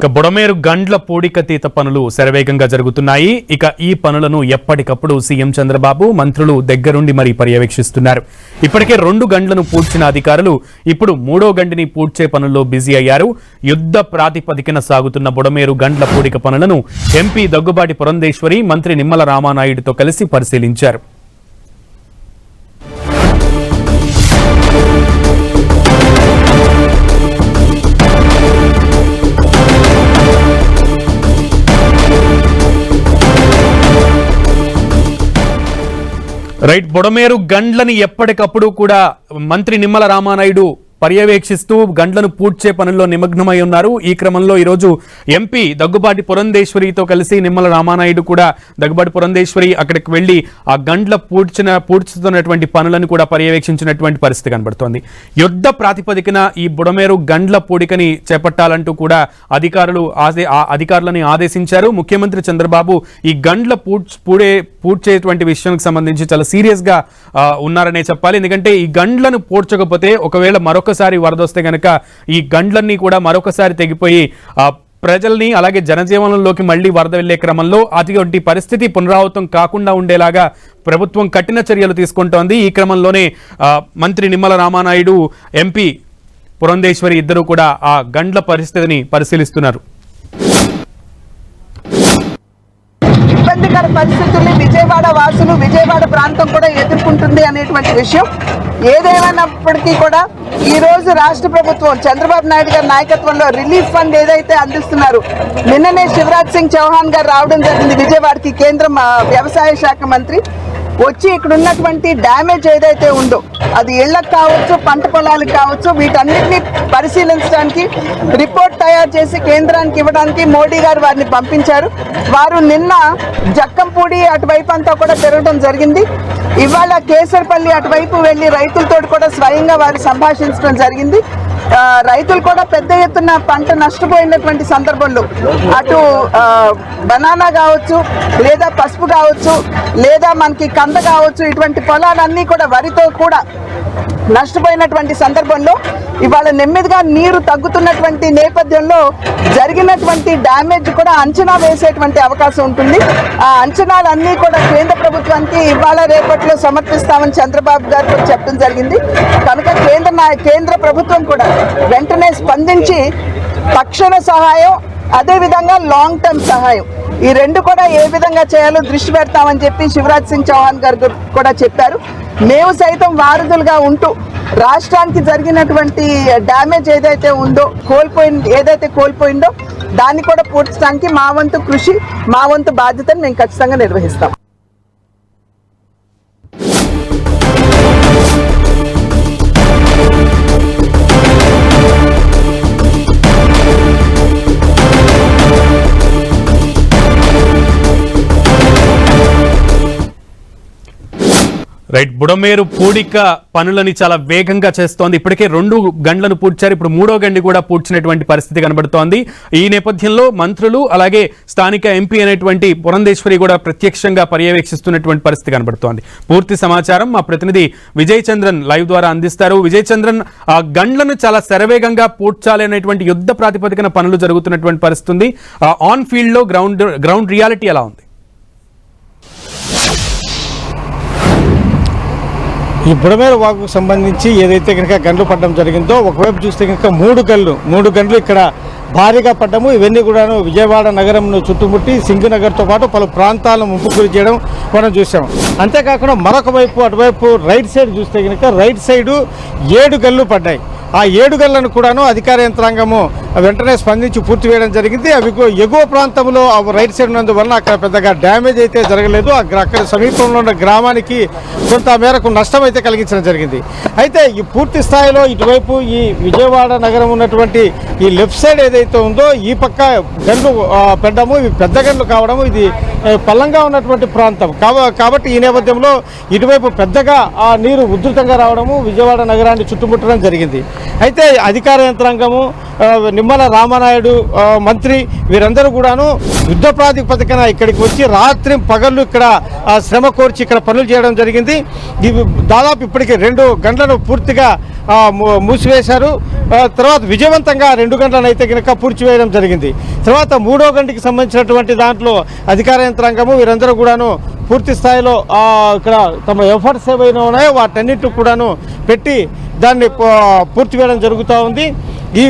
ఇక బుడమేరు గండ్ల పూడికతీత పనులు శరవేగంగా జరుగుతున్నాయి. ఇక ఈ పనులను ఎప్పటికప్పుడు సీఎం చంద్రబాబు మంత్రులు దగ్గరుండి మరి పర్యవేక్షిస్తున్నారు. ఇప్పటికే రెండు గండ్లను పూడ్చిన అధికారులు ఇప్పుడు మూడో గండిని పూడ్చే పనుల్లో బిజీ అయ్యారు. యుద్ధ ప్రాతిపదికన సాగుతున్న బుడమేరు గండ్ల పూడిక పనులను ఎంపీ దగ్గుబాటి పురంధేశ్వరి మంత్రి నిమ్మల రామానాయుడుతో కలిసి పరిశీలించారు. రైట్ బుడమేరు గండ్లని ఎప్పటికప్పుడు కూడా మంత్రి నిమ్మల రామానాయుడు పర్యవేక్షిస్తూ గండ్లను పూడ్చే పనుల్లో నిమగ్నమై ఉన్నారు. ఈ క్రమంలో ఈరోజు ఎంపీ దగ్గుబాటి పురంధేశ్వరితో కలిసి నిమ్మల రామానాయుడు కూడా దగ్గుబాటి పురంధేశ్వరి అక్కడికి వెళ్ళి ఆ గండ్ల పూడ్చిన పూడ్చుతున్నటువంటి పనులను కూడా పర్యవేక్షించినటువంటి పరిస్థితి కనబడుతోంది. యుద్ధ ప్రాతిపదికన ఈ బుడమేరు గండ్ల పూడికని చేపట్టాలంటూ కూడా అధికారులు ఆ అధికారులని ఆదేశించారు. ముఖ్యమంత్రి చంద్రబాబు ఈ గండ్ల పూడ్చ్ పూడే పూడ్చేటువంటి విషయానికి సంబంధించి చాలా సీరియస్గా ఉన్నారనే చెప్పాలి. ఎందుకంటే ఈ గండ్లను పూడ్చకపోతే ఒకవేళ మరొక మరొకసారి వరద వస్తే గనక ఈ గండ్లన్నీ కూడా మరొకసారి తెగిపోయి ప్రజల్ని అలాగే జనజీవనంలోకి మళ్ళీ వరద వెళ్ళే క్రమంలో అటువంటి పరిస్థితి పునరావృతం కాకుండా ఉండేలాగా ప్రభుత్వం కఠిన చర్యలు తీసుకుంటోంది. ఈ క్రమంలోనే మంత్రి నిమ్మల రామానాయుడు ఎంపీ పురంధేశ్వరి ఇద్దరు కూడా ఆ గండ్ల పరిస్థితిని పరిశీలిస్తున్నారు. ఇబ్బందికర పరిస్థితుల్ని విజయవాడ వాసులు విజయవాడ ప్రాంతం కూడా ఎదుర్కొంటుంది అనేటువంటి విషయం ఏదేమైనప్పటికీ కూడా ఈ రోజు రాష్ట్ర ప్రభుత్వం చంద్రబాబు నాయుడు గారి నాయకత్వంలో రిలీఫ్ ఫండ్ ఏదైతే అందిస్తున్నారు నిన్ననే శివరాజ్ సింగ్ చౌహాన్ గారు రావడం జరిగింది విజయవాడకి కేంద్ర వ్యవసాయ శాఖ మంత్రి. వచ్చి ఇక్కడ ఉన్నటువంటి డ్యామేజ్ ఏదైతే ఉందో అది ఇళ్ళకు కావచ్చు పంట పొలాలకు కావచ్చు వీటన్నిటిని పరిశీలించడానికి రిపోర్ట్ తయారు చేసి కేంద్రానికి ఇవ్వడానికి మోడీ గారు వారిని పంపించారు. వారు నిన్న జక్కంపూడి అటువైపు అంతా కూడా తిరగడం జరిగింది. ఇవాళ కేసరపల్లి అటువైపు వెళ్ళి రైతులతో కూడా స్వయంగా వారు సంభాషించడం జరిగింది. రైతులు కూడా పెద్ద ఎత్తున పంట నష్టపోయినటువంటి సందర్భంలో అటు బనానా కావచ్చు లేదా పసుపు కావచ్చు లేదా మనకి కంద కావచ్చు ఇటువంటి పొలాలన్నీ కూడా వరితో కూడా నష్టపోయినటువంటి సందర్భంలో ఇవాళ నెమ్మదిగా నీరు తగ్గుతున్నటువంటి నేపథ్యంలో జరిగినటువంటి డ్యామేజ్ కూడా అంచనా వేసేటువంటి అవకాశం ఉంటుంది. ఆ అంచనాలన్నీ కూడా కేంద్ర ప్రభుత్వానికి ఇవాళ రేపట్లో సమర్పిస్తామని చంద్రబాబు గారు కూడా చెప్పడం జరిగింది. కనుక కేంద్ర నా- కేంద్ర ప్రభుత్వం కూడా వెంటనే స్పందించి తక్షణ సహాయం అదేవిధంగా లాంగ్ టర్మ్ సహాయం. ఈ రెండు కూడా ఏ విధంగా చేయాలో దృష్టి పెడతామని చెప్పి శివరాజ్ సింగ్ చౌహాన్ గారు కూడా చెప్పారు. మేము సైతం వారధులుగా ఉంటూ రాష్ట్రానికి జరిగినటువంటి డ్యామేజ్ ఏదైతే ఉందో కోల్పోయింది ఏదైతే కోల్పోయిందో దాన్ని కూడా పూడ్చడానికి మా వంతు కృషి మా వంతు బాధ్యతను మేము ఖచ్చితంగా నిర్వహిస్తాం. రైట్ బుడమేరు పూడిక పనులని చాలా వేగంగా చేస్తోంది. ఇప్పటికే రెండు గండ్లను పూడ్చారు. ఇప్పుడు మూడో గండి కూడా పూడ్చినటువంటి పరిస్థితి కనబడుతోంది. ఈ నేపథ్యంలో మంత్రులు అలాగే స్థానిక ఎంపీ అనేటువంటి పురంధేశ్వరి కూడా ప్రత్యక్షంగా పర్యవేక్షిస్తున్నటువంటి పరిస్థితి కనబడుతోంది. పూర్తి సమాచారం మా ప్రతినిధి విజయ్ చంద్రన్ లైవ్ ద్వారా అందిస్తారు. విజయ్ చంద్రన్ ఆ గండ్లను చాలా శరవేగంగా పూడ్చాలి అనేటువంటి యుద్ధ ప్రాతిపదికన పనులు జరుగుతున్నటువంటి పరిస్థితి ఉంది. ఆన్ ఫీల్డ్లో గ్రౌండ్ గ్రౌండ్ రియాలిటీ ఎలా ఉంది? ఈ బుడమేర వాగుకు సంబంధించి ఏదైతే కనుక గండ్లు పడడం జరిగిందో ఒకవైపు చూస్తే కనుక మూడు గండ్లు మూడు గంటలు ఇక్కడ భారీగా పడ్డము. ఇవన్నీ కూడాను విజయవాడ నగరంను చుట్టుముట్టి సింగనగర్తో పాటు పలు ప్రాంతాలను ముంపు గురి చేయడం మనం చూసాము అంతేకాకుండా మరొక వైపు అటువైపు రైట్ సైడ్ చూస్తే కనుక రైట్ సైడు ఏడు గల్లు పడ్డాయి. ఆ ఏడు గల్లను కూడాను అధికార యంత్రాంగము వెంటనే స్పందించి పూర్తి వేయడం జరిగింది. అవి ఎగువ ప్రాంతంలో ఆ రైట్ సైడ్ ఉన్నందువలన అక్కడ పెద్దగా డ్యామేజ్ అయితే జరగలేదు. అక్కడ సమీపంలో ఉన్న గ్రామానికి కొంత మేరకు నష్టం అయితే కలిగించడం జరిగింది. అయితే ఈ పూర్తి స్థాయిలో ఇటువైపు ఈ విజయవాడ నగరం ఉన్నటువంటి ఈ లెఫ్ట్ సైడ్ ఏదైతే ఉందో ఈ పక్క గన్లు ఆ, ఇవి పెద్ద గన్లు కావడము ఇది పల్లంగా ఉన్నటువంటి ప్రాంతం. కాబట్టి ఈ నేపథ్యంలో ఇటువైపు పెద్దగా ఆ నీరు ఉధృతంగా రావడము విజయవాడ నగరాన్ని చుట్టుముట్టడం జరిగింది. అయితే అధికార యంత్రాంగము నిమ్మల రామనాయుడు మంత్రి వీరందరూ కూడాను యుద్ధ ప్రాతిపదికన ఇక్కడికి వచ్చి రాత్రి పగళ్ళు ఇక్కడ శ్రమ కోర్చి ఇక్కడ పనులు చేయడం జరిగింది. ఇవి దాదాపు ఇప్పటికి రెండు గంటలను పూర్తిగా మూసివేశారు. తర్వాత విజయవంతంగా రెండు గంటలను అయితే కనుక పూడ్చివేయడం జరిగింది. తర్వాత మూడో గంటకి సంబంధించినటువంటి దాంట్లో అధికార యంత్రాంగము వీరందరూ కూడాను పూర్తి స్థాయిలో ఇక్కడ తమ ఎఫర్ట్స్ ఏవైనా ఉన్నాయో వాటన్నిటి కూడాను పెట్టి దాన్ని పూర్తి చేయడం జరుగుతూ ఉంది. ఈ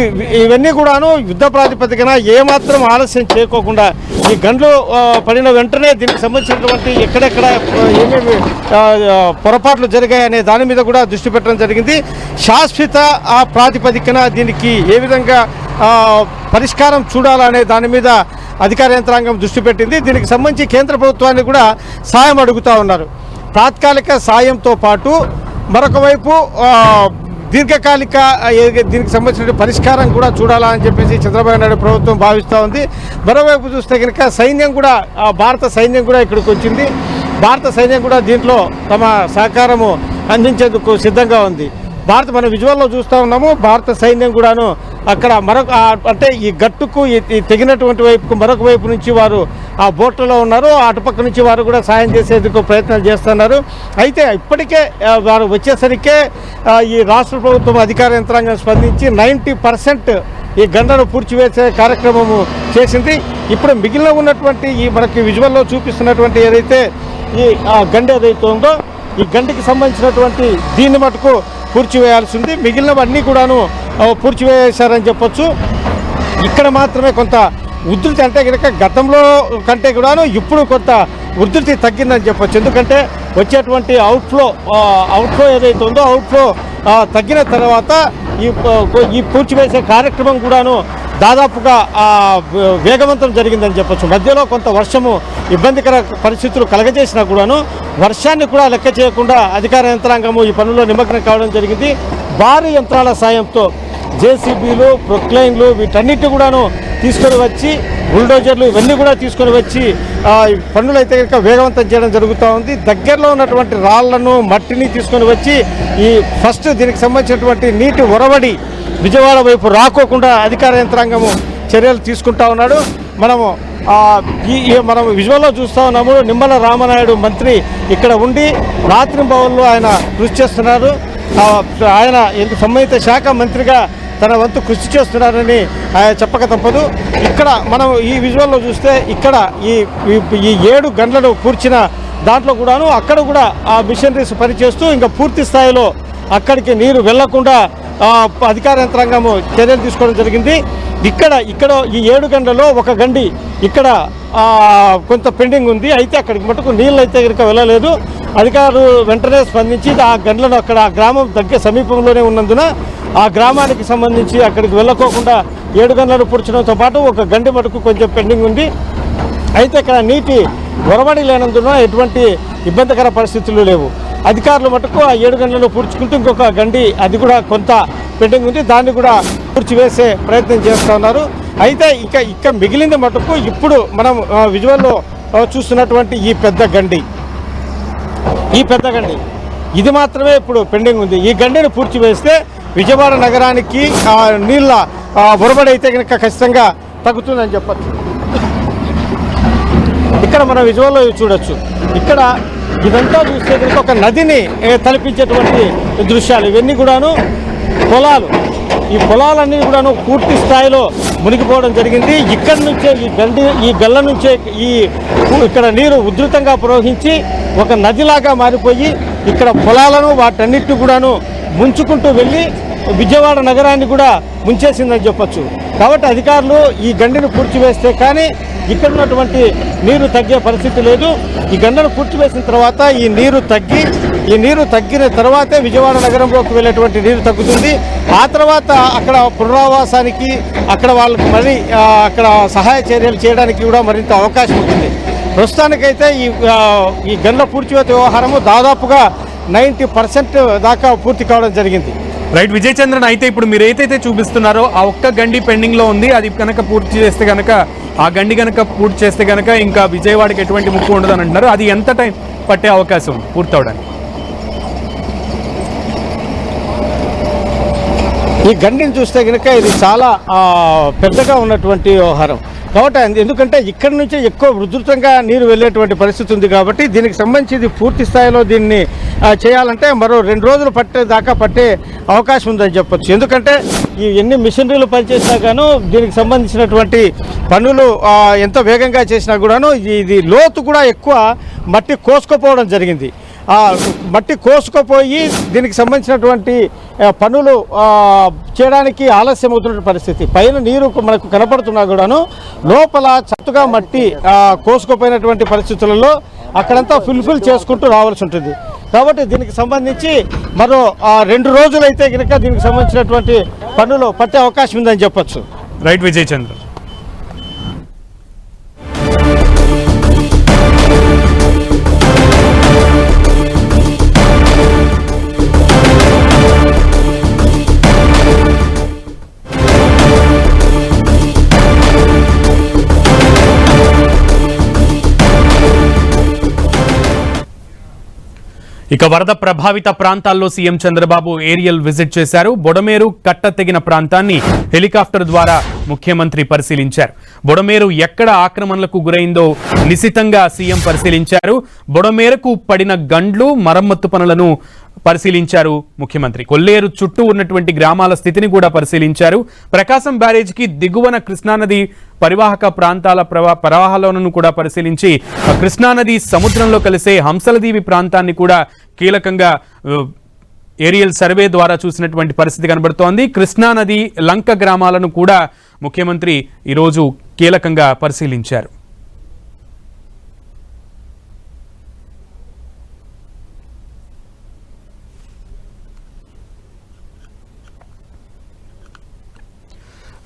ఇవన్నీ కూడాను యుద్ధ ప్రాతిపదికన ఏమాత్రం ఆలస్యం చేయకోకుండా ఈ గండ్లు పడిన వెంటనే దీనికి సంబంధించినటువంటి ఎక్కడెక్కడ ఏమేమి పొరపాట్లు జరిగాయి అనే దాని మీద కూడా దృష్టి పెట్టడం జరిగింది. శాశ్వత ఆ ప్రాతిపదికన దీనికి ఏ విధంగా పరిష్కారం చూడాలనే దాని మీద అధికార యంత్రాంగం దృష్టి పెట్టింది. దీనికి సంబంధించి కేంద్ర ప్రభుత్వాన్ని కూడా సాయం అడుగుతూ ఉన్నారు. తాత్కాలిక సాయంతో పాటు మరొక వైపు దీర్ఘకాలిక దీనికి సంబంధించిన పరిష్కారం కూడా చూడాలా అని చెప్పేసి చంద్రబాబు నాయుడు ప్రభుత్వం భావిస్తూ ఉంది. మరోవైపు చూస్తే కనుక సైన్యం కూడా భారత సైన్యం కూడా ఇక్కడికి వచ్చింది. భారత సైన్యం కూడా దీంట్లో తమ సహకారము అందించేందుకు సిద్ధంగా ఉంది. భారత మన విజువల్లో చూస్తూ ఉన్నాము భారత సైన్యం కూడాను అక్కడ మరొక అంటే ఈ గట్టుకు తెగినటువంటి వైపుకు మరొక వైపు నుంచి వారు ఆ బోట్లలో ఉన్నారు. అటుపక్క నుంచి వారు కూడా సాయం చేసేందుకు ప్రయత్నాలు చేస్తున్నారు. అయితే ఇప్పటికే వారు వచ్చేసరికే ఈ రాష్ట్ర ప్రభుత్వం అధికార యంత్రాంగం స్పందించి నైంటీ పర్సెంట్ ఈ గంటను పూడ్చివేసే కార్యక్రమము చేసింది. ఇప్పుడు మిగిలిన ఉన్నటువంటి ఈ మనకి విజువల్లో చూపిస్తున్నటువంటి ఏదైతే ఈ ఆ, గండి ఏదైతే ఉందో ఈ గంటికి సంబంధించినటువంటి దీన్ని మటుకు పూడ్చివేయాల్సి ఉంది మిగిలినవన్నీ కూడాను పూర్చివేశారని చెప్పొచ్చు. ఇక్కడ మాత్రమే కొంత ఉధృతి అంటే కనుక గతంలో కంటే కూడాను ఇప్పుడు కొంత ఉధృతి తగ్గిందని చెప్పొచ్చు. ఎందుకంటే వచ్చేటువంటి అవుట్ఫ్లో అవుట్ఫ్లో ఏదైతే ఉందో అవుట్ఫ్లో తగ్గిన తర్వాత ఈ ఈ పూడ్చివేసే కార్యక్రమం కూడాను దాదాపుగా వేగవంతం జరిగిందని చెప్పొచ్చు. మధ్యలో కొంత వర్షము ఇబ్బందికర పరిస్థితులు కలగజేసినా కూడాను వర్షాన్ని కూడా లెక్క చేయకుండా అధికార యంత్రాంగము ఈ పనుల్లో నిమగ్నం కావడం జరిగింది. భారీ యంత్రాల సాయంతో జేసీబీలు ప్రొక్లైన్లు వీటన్నిటి కూడాను తీసుకొని వచ్చి బుల్డోజర్లు ఇవన్నీ కూడా తీసుకొని వచ్చి పనులు అయితే కనుక వేగవంతం చేయడం జరుగుతూ ఉంది. దగ్గరలో ఉన్నటువంటి రాళ్ళను మట్టిని తీసుకొని వచ్చి ఈ ఫస్ట్ దీనికి సంబంధించినటువంటి నీటి ఒరవడి విజయవాడ వైపు రాకోకుండా అధికార యంత్రాంగము చర్యలు తీసుకుంటా ఉన్నాడు. మనము మనం విజువల్లో చూస్తూ ఉన్నాము. నిమ్మల రామనాయుడు మంత్రి ఇక్కడ ఉండి రాత్రి భవన్లో ఆయన కృషి చేస్తున్నారు ఆయన సంబంధిత శాఖ మంత్రిగా తన వంతు కృషి చేస్తున్నారని ఆయన చెప్పక తప్పదు. ఇక్కడ మనం ఈ విజువల్లో చూస్తే ఇక్కడ ఈ ఈ- ఏడు గంటలను కూర్చిన దాంట్లో కూడాను అక్కడ కూడా ఆ మిషనరీస్ పనిచేస్తూ ఇంకా పూర్తి స్థాయిలో అక్కడికి నీరు వెళ్ళకుండా అధికార యంత్రాంగము చర్యలు తీసుకోవడం జరిగింది. ఇక్కడ ఇక్కడ ఈ ఏడు గంటల్లో ఒక గండి ఇక్కడ కొంత పెండింగ్ ఉంది. అయితే అక్కడికి మటుకు నీళ్ళు అయితే కనుక వెళ్ళలేదు. అధికారులు వెంటనే స్పందించి ఆ గంటలను అక్కడ ఆ గ్రామం దగ్గర సమీపంలోనే ఉన్నందున ఆ గ్రామానికి సంబంధించి అక్కడికి వెళ్ళకోకుండా ఏడు గంటలను పూడ్చడంతో పాటు ఒక గండి మటుకు కొంచెం పెండింగ్ ఉంది. అయితే ఇక్కడ నీటి ఒరవడి లేనందున ఎటువంటి ఇబ్బందికర పరిస్థితులు లేవు. అధికారులు మటుకు ఆ ఏడు గంటలను పూడ్చుకుంటూ ఇంకొక గండి అది కూడా కొంత పెండింగ్ ఉంది. దాన్ని కూడా పూడ్చివేసే ప్రయత్నం చేస్తూ ఉన్నారు. అయితే ఇక ఇక మిగిలింది మటుకు ఇప్పుడు మనం విజువల్లో చూస్తున్నటువంటి ఈ పెద్ద గండి. ఈ పెద్ద గండి. ఇది మాత్రమే ఇప్పుడు పెండింగ్ ఉంది. ఈ గండిని పూర్తి వేస్తే విజయవాడ నగరానికి నీళ్ళ ఆ, అయితే కనుక ఖచ్చితంగా తగ్గుతుందని చెప్పచ్చు. ఇక్కడ మనం విజువల్లో చూడొచ్చు. ఇక్కడ ఇదంతా చూస్తే కనుక ఒక నదిని తలపించేటువంటి దృశ్యాలు. ఇవన్నీ కూడాను పొలాలు. ఈ పొలాలన్నీ కూడాను పూర్తి స్థాయిలో మునిగిపోవడం జరిగింది. ఇక్కడి నుంచే ఈ గండి ఈ గల్ల నుంచే ఈ ఇక్కడ నీరు ఉధృతంగా ప్రవహించి ఒక నదిలాగా మారిపోయి ఇక్కడ పొలాలను వాటన్నిటిని కూడాను ముంచుకుంటూ వెళ్ళి విజయవాడ నగరాన్ని కూడా ముంచేసిందని చెప్పొచ్చు. కాబట్టి అధికారులు ఈ గండిని పూడ్చివేస్తే కానీ ఇక్కడ ఉన్నటువంటి నీరు తగ్గే పరిస్థితి లేదు. ఈ గండను పూడ్చివేసిన తర్వాత ఈ నీరు తగ్గి ఈ నీరు తగ్గిన తర్వాతే విజయవాడ నగరంలోకి వెళ్ళేటువంటి నీరు తగ్గుతుంది. ఆ తర్వాత అక్కడ పునరావాసానికి అక్కడ వాళ్ళకి మరి అక్కడ సహాయ చర్యలు చేయడానికి కూడా మరింత అవకాశం ఉంటుంది. ప్రస్తుతానికైతే ఈ ఈ గండ్ల పూడ్చివేత వ్యవహారము దాదాపుగా నైంటీ పర్సెంట్ దాకా పూర్తి కావడం జరిగింది. రైట్ విజయ్ చంద్రన్ అయితే ఇప్పుడు మీరు ఏదైతే చూపిస్తున్నారో ఆ ఒక్క గండి పెండింగ్లో ఉంది. అది కనుక పూర్తి చేస్తే కనుక ఆ గండి కనుక పూర్తి చేస్తే కనుక ఇంకా విజయవాడకి ఎటువంటి ముప్పు ఉండదు అని అంటున్నారు. అది ఎంత టైం పట్టే అవకాశం పూర్తవడానికి? ఈ గండిని చూస్తే కనుక ఇది చాలా పెద్దగా ఉన్నటువంటి వ్యవహారం. కాబట్టి ఎందుకంటే ఇక్కడి నుంచే ఎక్కువ ఉధృతంగా నీరు వెళ్ళేటువంటి పరిస్థితి ఉంది కాబట్టి దీనికి సంబంధించి ఇది పూర్తి స్థాయిలో దీన్ని చేయాలంటే మరో రెండు రోజులు పట్టే దాకా పట్టే అవకాశం ఉందని చెప్పొచ్చు. ఎందుకంటే ఈ ఎన్ని మిషనరీలు పనిచేసినా గాను దీనికి సంబంధించినటువంటి పనులు ఎంత వేగంగా చేసినా కూడాను ఇది- లోతు కూడా ఎక్కువ మట్టి కోసుకుపోవడం జరిగింది. మట్టి కోసుకుపోయి దీనికి సంబంధించినటువంటి పనులు చేయడానికి ఆలస్యం అవుతున్న పరిస్థితి. పైన నీరు మనకు కనపడుతున్నా కూడాను లోపల చత్తుగా మట్టి కోసుకుపోయినటువంటి పరిస్థితులలో అక్కడంతా ఫుల్ఫిల్ చేసుకుంటూ రావాల్సి ఉంటుంది. కాబట్టి దీనికి సంబంధించి మరో రెండు రోజులైతే కనుక దీనికి సంబంధించినటువంటి పనులు పట్టే అవకాశం ఉందని చెప్పొచ్చు. రైట్ విజయ్ చంద్ర ఇక వరద ప్రభావిత ప్రాంతాల్లో సీఎం చంద్రబాబు ఏరియల్ విజిట్ చేశారు. బొడమేరు కట్ట తెగిన ప్రాంతాన్ని హెలికాప్టర్ ద్వారా ముఖ్యమంత్రి పరిశీలించారు. బొడమేరు ఎక్కడ ఆక్రమణలకు గురైందో నిశితంగా సీఎం పరిశీలించారు. బొడమేరకు పడిన గండ్లు మరమ్మత్తు పనులను పరిశీలించారు ముఖ్యమంత్రి. కొల్లేరు చుట్టూ ఉన్నటువంటి గ్రామాల స్థితిని కూడా పరిశీలించారు. ప్రకాశం బ్యారేజ్కి దిగువన కృష్ణానది పరివాహక ప్రాంతాల ప్రవా ప్రవాహాలను కూడా పరిశీలించి కృష్ణానది సముద్రంలో కలిసే హంసలదీవి ప్రాంతాన్ని కూడా కీలకంగా ఏరియల్ సర్వే ద్వారా చూసినటువంటి పరిస్థితి కనబడుతోంది. కృష్ణానది లంక గ్రామాలను కూడా ముఖ్యమంత్రి ఈరోజు కీలకంగా పరిశీలించారు.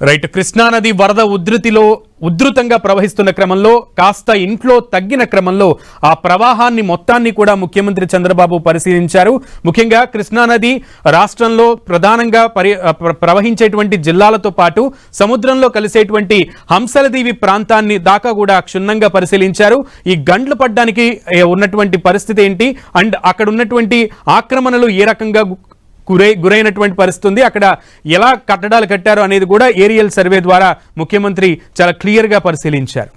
రైట్ కృష్ణానది వరద ఉధృతిలో ఉధృతంగా ప్రవహిస్తున్న క్రమంలో కాస్త ఇంట్లో తగ్గిన క్రమంలో ఆ ప్రవాహాన్ని మొత్తాన్ని కూడా ముఖ్యమంత్రి చంద్రబాబు పరిశీలించారు. ముఖ్యంగా కృష్ణానది రాష్ట్రంలో ప్రధానంగా పరి ప్రవహించేటువంటి జిల్లాలతో పాటు సముద్రంలో కలిసేటువంటి హంసలదీవి ప్రాంతాన్ని దాకా కూడా క్షుణ్ణంగా పరిశీలించారు. ఈ గండ్లు పడ్డానికి ఉన్నటువంటి పరిస్థితి ఏంటి? అండ్ అక్కడ ఉన్నటువంటి ఆక్రమణలు ఏ రకంగా గురై గురైనటువంటి పరిస్థితి ఉంది అక్కడ ఎలా కట్టడాలు కట్టారు అనేది కూడా ఏరియల్ సర్వే ద్వారా ముఖ్యమంత్రి చాలా క్లియర్గా పరిశీలించారు.